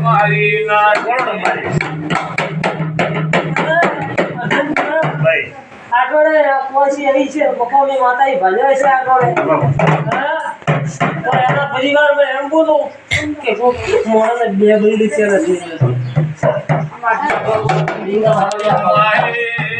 મારી ના કોણ રમાય ભાઈ આગળ પહોંચી આવી છે બપોરની માતા ભજવે છે આગળ હા? એના પરિવારમાં એમ બોલું કે કોક બે બૈરી છે નથી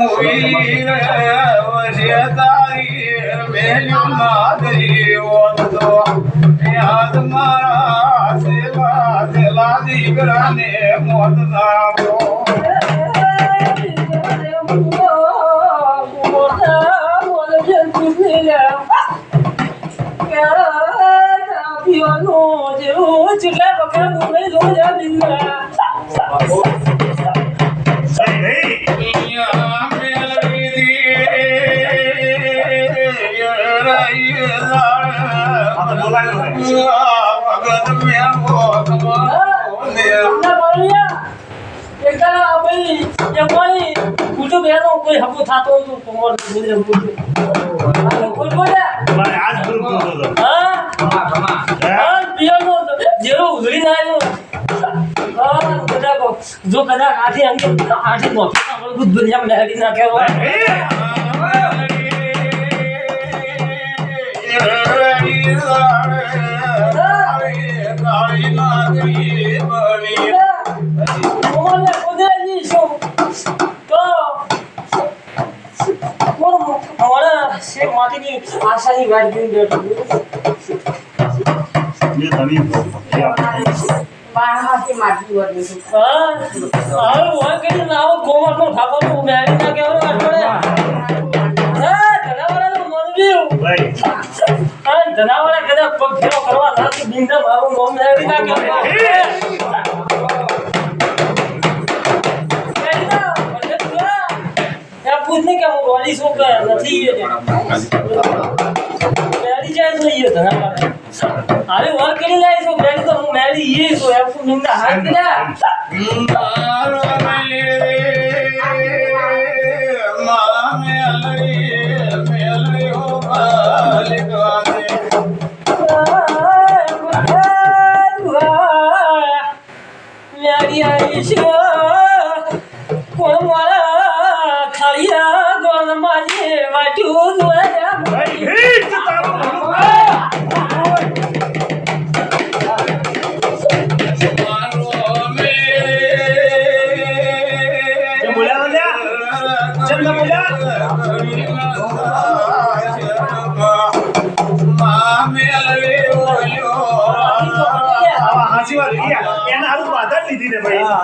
ભાવ્યા. મારે રડે અમર બોલી અમર દો અમર દો મારા પીવો મેલડી લગે અમર દો દોશી માતા તારી મજા કરતી હોય પેલો ધંધાવાળા વાળો ભેજો એટલે શું કેવું છે મને વિશ્વાસ છે. તમારે આજ ગુરુ પૂરો હતો. હે? જો કદાચ આથી અંગે આથી મોટી દુનિયામાં લહેરી નાખે છે માટીની આશાની વાત જોઈ બેઠો. બારમાંથી માટી વળ્યું છે હા હવે હોય કે ઠાકો તો મેળી ના કેવો અઠવાડે હા ધનાવાળાનું મંદિર ભાઈ હા ધનાવાળા કદાચ પગ ફેરો કરવા નથી બિંદા મારું મોમ મેળી ના કેવો કે નથી એ મેળી જાય તો એ ધનાવાળા હારે વાર કરી લાય છો મેળી તો હું મેળી એ છું એમ શું નિંદા હાથ કર્યા ભાઈ હે, તો તારું ભલું થાય. કેમ બોલ્યા બોલ્યા? કેમ ના બોલ્યા? આવા હાચી વાત છે. એને હારું બાધા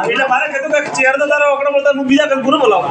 એટલે મારે કીધું કે ચેર તો તારા ઓગણો બોલતા હું બીજા કઈ ગુરુ બોલાવું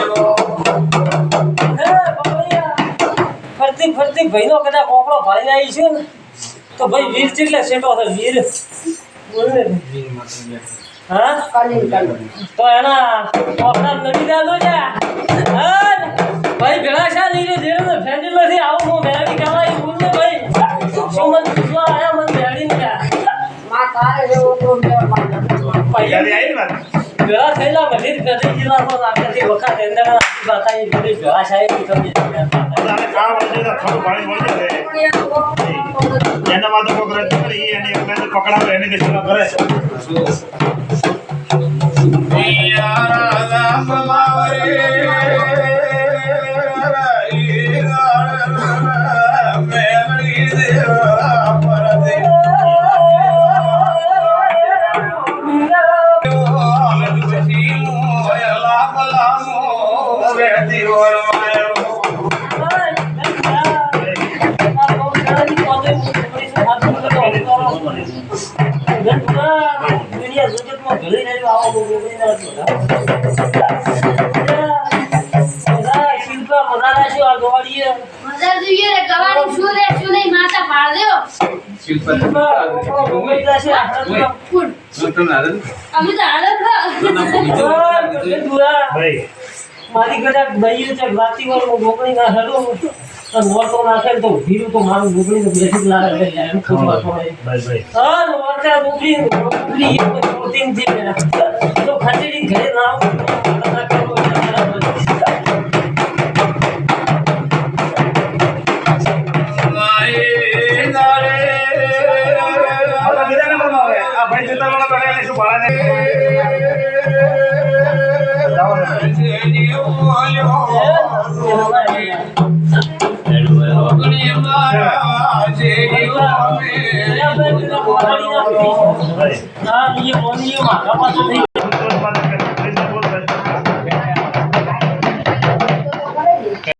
તમે ભાઈ ભાઈનો કદાચ કોકડો ભરી જાય છે ને તો ભાઈ વીર કેટલા સેટો છે વીર? હા. તો એના કોકડા નડી દાદો છે. ભાઈ ભેળા શા નહીં રે તો ફેંડી નથી આવું હું મેળી કહેવાય બોલ ભાઈ. શું મને પૂછવા આયા મને મેળી ને માં તારે જેવો તો મેળ મારે. આવી વાત ભેળા થયેલા બધી જ ગધી આપણાથી વખત અંદર બતાવી બધી ભેળા સાહેબ એનો માટે પકડાવે, એને કરે છે. મારી કદાચ ભાઈ છે રાતી વાળું મોકલી ના હેડું અને મોટો નાખે ને તો ભીરું તો મારું ગોગળી તો બેસી જ લાગે છે યાર એમ ખોટું વાત હોય. ભાઈ ભાઈ હા મોટા ગોગળી ગોગળી એક પ્રોટીન છે મેરા. તો ખસેડી ઘરે ના આવું હા એ મોની મારા પાસે